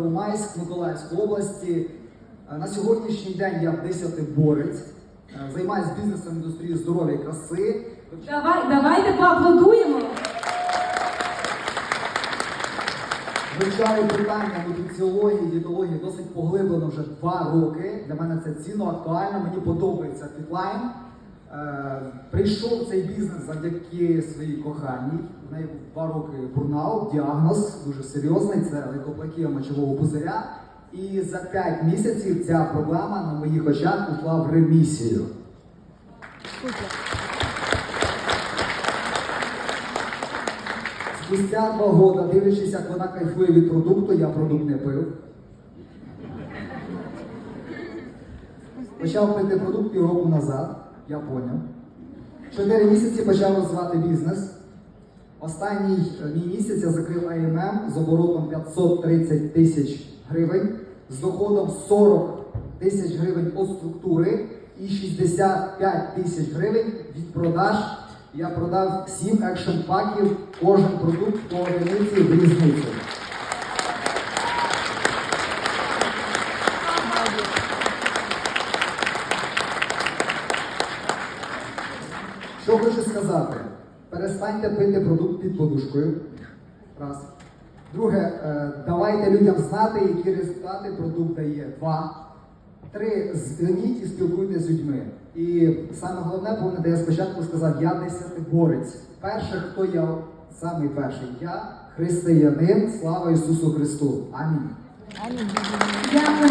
Первомайськ, Миколаївської області. Е, На сьогоднішній день я десятиборець, е, займаюся бізнесом індустрії здоров'я і краси. Давай, давайте поаплодуємо. Вивчаю питання нутриціології, дієтології досить поглиблено вже два роки. Для мене це цінно, актуально, мені подобається фітлайн. Е, прийшов цей бізнес завдяки своїй коханій. В неї два роки бурнаут, діагноз дуже серйозний, це лейкоплакія мочового пузиря. І за 5 місяців ця проблема на моїх очах ушла в ремісію. Спустя два года, дивлячись, як вона кайфує від продукту, я продукт не пив. Почав пити продукт півроку назад, я поняв. Чотири місяці почав розвивати бізнес. Останній е, мій місяць я закрив АММ з оборотом 530 тисяч гривень, з доходом 40 тисяч гривень від структури і 65 тисяч гривень від продаж. Я продав 7 екшн паків, кожен продукт по одиниці в різницю. Що хочу сказати? Перестаньте пити продукт під подушкою. Раз. Друге, е, давайте людям знати, які результати продукт дає. Два. Три. Зверніть і спілкуйтесь з людьми. І саме головне, пам'ятаєте, я спочатку сказав, я десятиборець. Перше, хто я самий перший, я християнин, слава Ісусу Христу. Амінь. Дякуємо